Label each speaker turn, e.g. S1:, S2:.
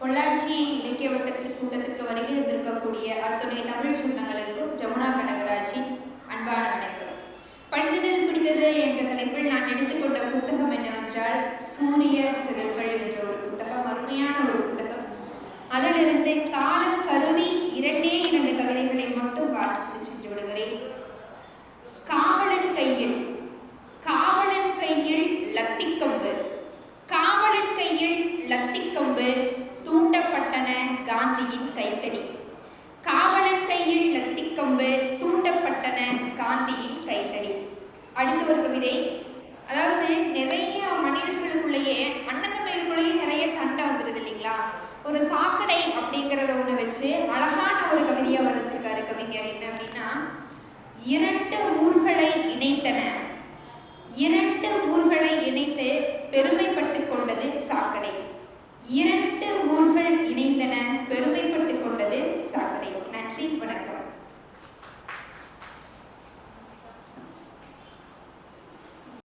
S1: பொள்ளாச்சி இலக்கிய வட்டத்தில் கூட்டத்திற்கு வருகை இருந்திருக்கக்கூடிய அத்துடைய தமிழ் சொந்தங்களுக்கும் ஜமுனா கனகராஜின் அன்பான வணக்கம். பழுதுதல் பிடித்தது என்ற தலைப்பில் நான் எடுத்துக்கொண்ட புத்தகம் என்னவென்றால் சூரிய சிதழ்கள் என்ற ஒரு புத்தகம் அருமையான ஒரு புத்தகம். அதிலிருந்து காலம் கருதி இரண்டே இரண்டு கவிதைகளை மட்டும் பார்த்து சென்று விடுகிறேன் காவலன் கையில் காவலன் கையில் லத்திக்கம்பு காவலன் கையில் லத்திக்கம்பு தூண்டப்பட்டன காந்தியின் கைத்தடி. காவலன் கையில் லத்திக்கம்பு தூண்டப்பட்டன காந்தியின் கைத்தடி. அடுத்த ஒரு கவிதை. அதாவது நிறைய மனிதர்களுக்குள்ளேயே அண்ணன் தம்பிகளுக்குள்ளேயே நிறைய சண்டை வந்துடுது இல்லைங்களா? ஒரு சாக்கடை அப்படிங்கிறத ஒன்று வச்சு அழகான ஒரு கவிதையை வரைச்சிருக்காரு கவிஞர். என்ன அப்படின்னா இரண்டு ஊர்களை இணைத்தன. இரண்டு ஊர்களை இணை